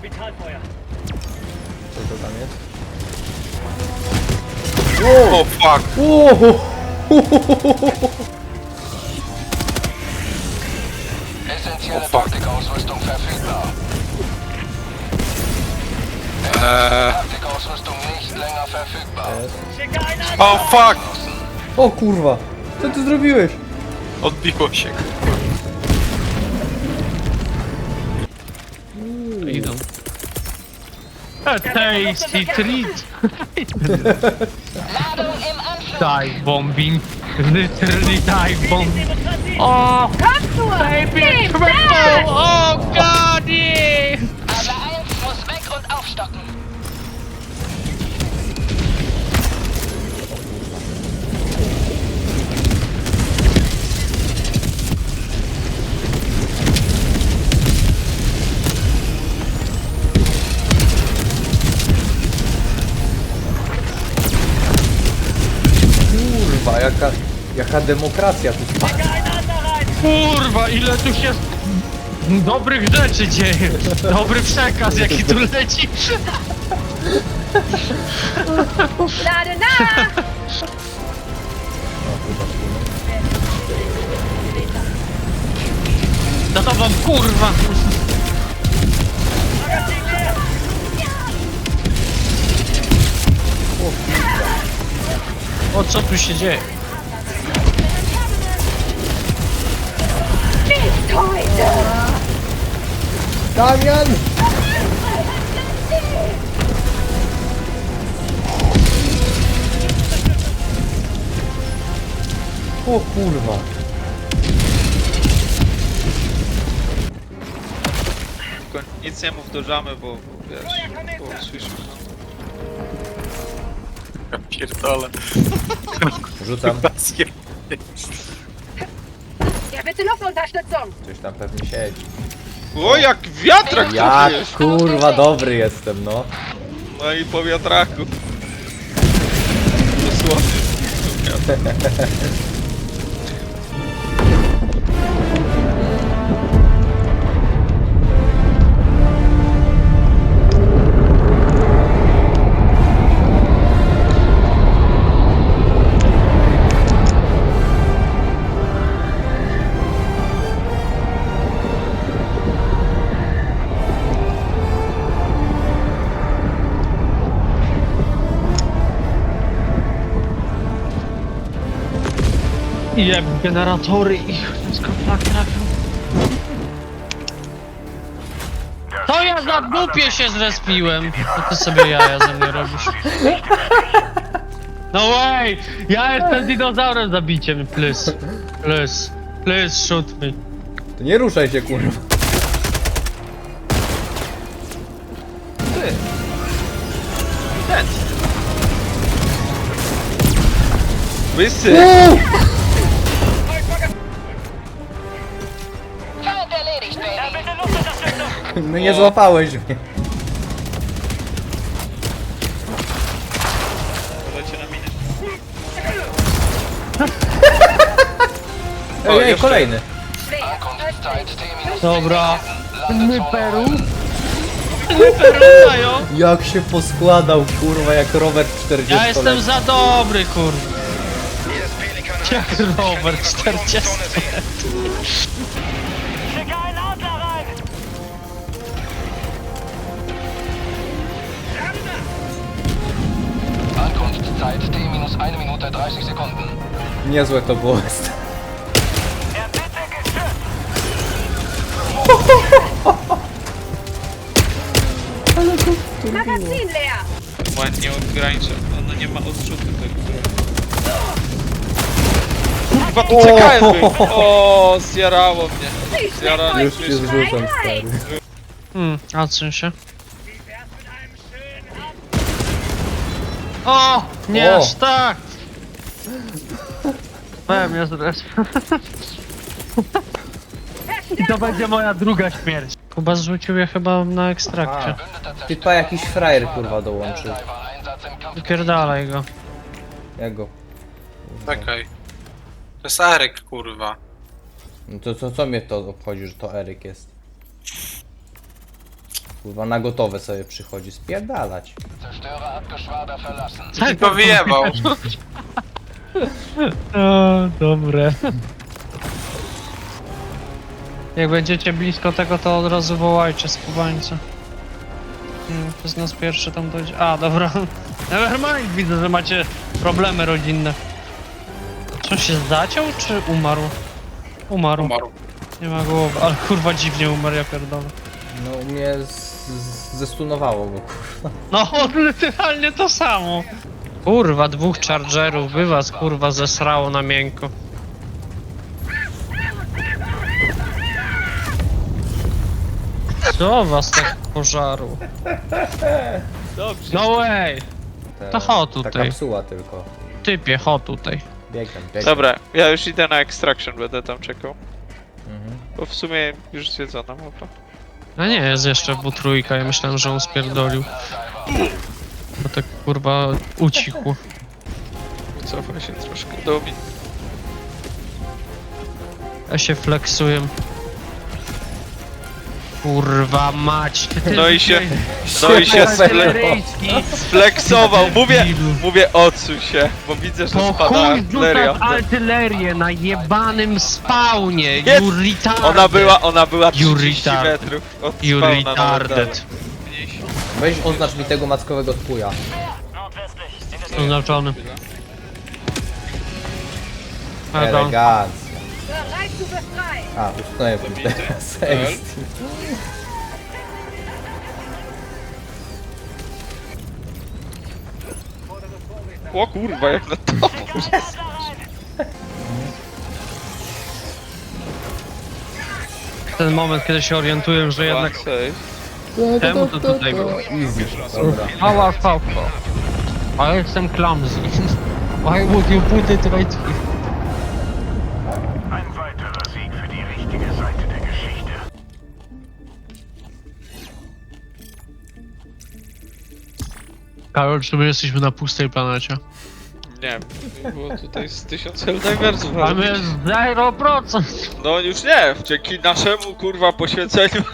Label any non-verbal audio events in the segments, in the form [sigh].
Orbitalfeuer. Co to tam jest? O fuck! Essentielle. Taktikausrüstung verfügbar. Taktikausrüstung nicht länger verfügbar. Schicke einen an! o fuck! O kurwa! Co ty zrobiłeś? Odbiło się. A tasty treat. Dive bombing. Literally dive bomb. Demokratie! Oh, baby triple. Oh yeah. Adler 1 muss weg und aufstocken. Jaka, jaka demokracja tu rein! Kurwa, ile tu się dobrych rzeczy dzieje. Dobry przekaz, jaki tu leci. Lade nach! No to wam kurwa. O co tu się dzieje? Heute! Damian! O kurwa. Tylko nic nie mów do żamy, bo bo wiesz, bo słyszysz. Ja pierdolę. Rzucam. Ja, bitte Luftunterstützung! Coś tam pewnie siedzi. O, jak wiatrak Jak trafiłeś! kurwa dobry jestem, no. No i po wiatraku. Dosłownie. [laughs] Jeb generatory i wszystko tak trafią. To ja za głupie się zrespiłem. To ty sobie jaja ze mnie robisz. No way! Ja jestem dinozaurem zabiciem, please. Please. Please shoot me. To nie ruszaj się kurwa. Ty. Ten. Łysy! No nie złapałeś mnie. Lecie na minę. [laughs] Ej, ej, jeszcze. kolejny. Ankunftszeit 10 Minuten. Dobra. My Landezone Peru? offen. My Peru mają? Jak się poskładał kurwa jak rower 40 Ja jestem za dobry, kurwa. Jak 1. rower Beschleunigung auf 40. 1 Minute 30 Sekunden. Niezłe to było. Der bitte gestürzt! Magazin leer! Ładnie ogranicza. Ono nie ma odrzutu tego. Kurwa, tu czekałem! O, zjarało mnie. Sie Zjarane. Już się zrzucam stary. Hmm, a co się? O! Nie O. aż tak! Pewnie zresztą. I to będzie moja druga śmierć. Kuba zrzucił je chyba na ekstrakcie. Verbündeter Ty pa jakiś frajer kurwa dołączył. Wypierdalaj go. Ja go. Czekaj. To jest Eryk, kurwa. No to co, co mnie to obchodzi, że to Eryk jest? Kurwa, na gotowe sobie przychodzi. Spierdalać. Zerstörer Abgeschwader verlassen. Tak, To wyjebał. [laughs] O, dobre. Jak będziecie blisko tego, to od razu wołajcie skubańca. Hmm, to z nas pierwszy tam dojdzie. A, dobra. [laughs] Nevermind, widzę, że macie problemy rodzinne. Czy on się zaciął, czy umarł? Umarł. Umarł. Nie ma głowy, ale kurwa dziwnie umarł, ja pierdolę. No, mnie z, z, zestunowało go, kurwa. No, [laughs] literalnie to samo. Kurwa, dwóch chargerów, by was kurwa zesrało na miękko. Co was tak pożarło? Dobrze. No way! Te- To Ta tutaj. kapsuła tylko. Typie, chodź tutaj. Biegam, biegam. Dobra, ja już idę na extraction, będę tam czekał. Mhm. Bo w sumie już zjedzona mapa. A nie, jest jeszcze W3, ja myślałem, że on spierdolił. Bo tak kurwa ucichł. Cofaj się troszkę do mnie. Ja się flexuję. Kurwa mać. ty No i się, no i się Super. sfle Artyleryjski. flexował. Mówię, mówię odsuń się, bo widzę, że Po spada chuj artyleria. rzucasz artylerię na jebanym spawnie, Jest! you retarded. Ona była, ona była You 30 retarded. metrów od You spawna nawet dalej. retarded. Weź oznacz mi tego mackowego tchuja. Oznaczony. Pardon. Elegancja. A, usunąłem teraz. Ej, O kurwa, jak na to. Ten moment, kiedy się orientuję, że jednak Save. temu to tutaj było. Easy. Dobra. Ała, fałko. A jestem clumsy. Why would you put it right here? Karol, czy my jesteśmy na pustej planecie? Nie, było tutaj z 1000 Helldiversów. ale jest 0%! No już nie, dzięki naszemu kurwa poświęceniu. [laughs]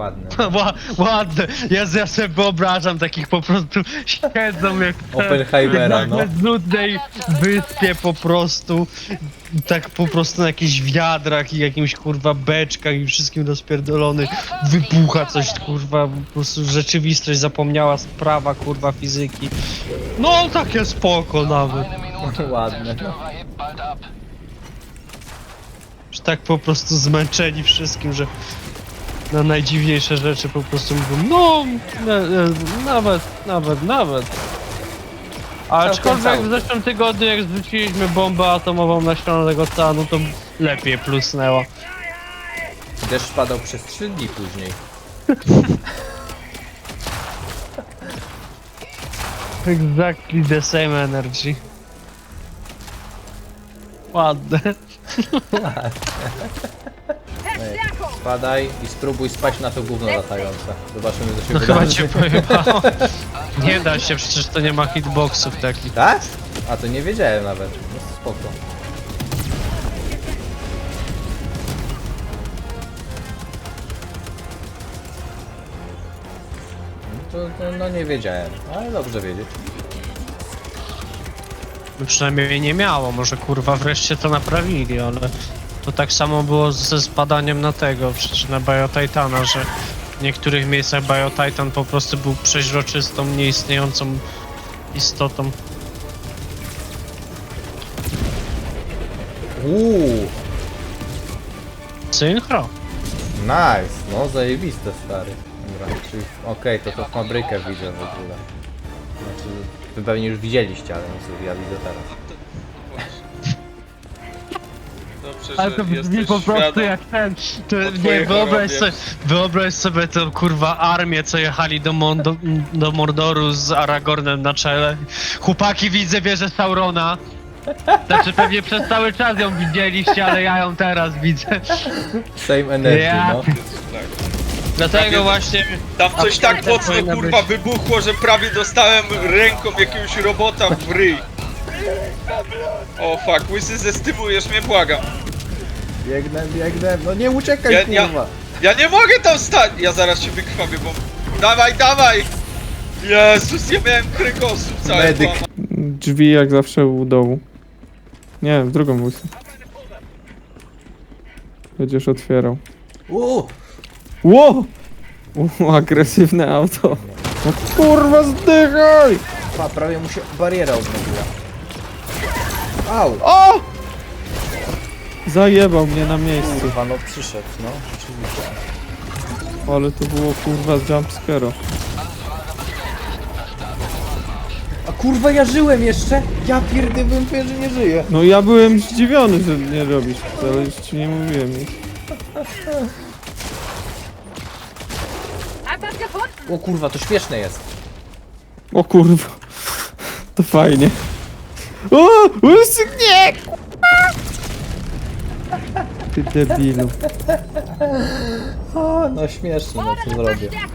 Ładne. [laughs] Ła- Ładne, ja, ja sobie wyobrażam takich po prostu siedzą jak Oppenheimera, no. na nudnej wyspie po prostu tak po prostu na jakichś wiadrach i jakimś kurwa beczkach i wszystkim rozpierdolony wybucha coś kurwa po prostu rzeczywistość zapomniała sprawa kurwa fizyki no takie spoko nawet. [laughs] Ładne. Że tak po prostu zmęczeni wszystkim, że na najdziwniejsze rzeczy po prostu mówią, no, e, e, nawet, nawet, nawet. Aczkolwiek w zeszłym tygodniu, jak zrzuciliśmy bombę atomową na środek oceanu, to lepiej plusnęło. Deszcz padał przez 3 dni później. [laughs] Exactly the same energy. Ładne. Verstärkung. [laughs] Spadaj i spróbuj spać na to gówno latające. Zobaczymy co się No chyba cię pojebało. Nie da się, przecież to nie ma hitboxów takich. Tak? A to nie wiedziałem nawet. No spoko. No To, to no nie wiedziałem, ale dobrze wiedzieć. No przynajmniej nie miało, może kurwa wreszcie to naprawili, ale to tak samo było ze spadaniem na tego, przecież na Biotitana, że w niektórych miejscach Biotitan po prostu był przeźroczystą, nieistniejącą istotą. Uuu, Synchro. nice, no zajebiste stary. Dobra, czyli okej, to to fabrykę widzę w ogóle. Znaczy, wy pewnie już widzieliście, ale no ja widzę teraz. Dobrze, Ale że to brzmi jesteś po prostu świadom. jak ten. To, nie, twojej wyobraź chorobie. sobie, wyobraź sobie tą kurwa armię, co jechali do, Mon- do, do Mordoru z Aragornem na czele. Chłopaki widzę wieżę Saurona. Znaczy pewnie przez cały czas ją widzieliście, ale ja ją teraz widzę. Same energy, Ja no. Dlatego Prawie- właśnie Tam coś tak mocno powinno kurwa być. wybuchło, że prawie dostałem ręką jakiegoś robota w ryj. O fuck, łysy zestymujesz mnie, błagam. Biegnę, biegnę, no nie uciekaj, Ja- ja- kurwa. Ja nie mogę tam stać! Ja zaraz się wykrwawię, bo... Dawaj, dawaj! Jezus, ja miałem kręgosłup cały Medyk. Drzwi jak zawsze u dołu. Nie, w drugą musę. Będziesz otwierał. Uuu, Ło! U, agresywne auto. No kurwa, zdychaj! pa, prawie mu się bariera odnowiła. Au, O! Zajebał mnie na miejscu. kurwa, no przyszedł, no, rzeczywiście. Ale to było kurwa z jumpscare'u. A kurwa, ja żyłem jeszcze? Ja pierdolę, że nie żyję. No ja byłem zdziwiony, że nie robisz, ale już ci nie mówiłem nic. Gefunden. O kurwa, to śmieszne jest. O kurwa. To fajnie. O! Łysy nie! Ty debilu. O, no śmieszne, no co zrobię.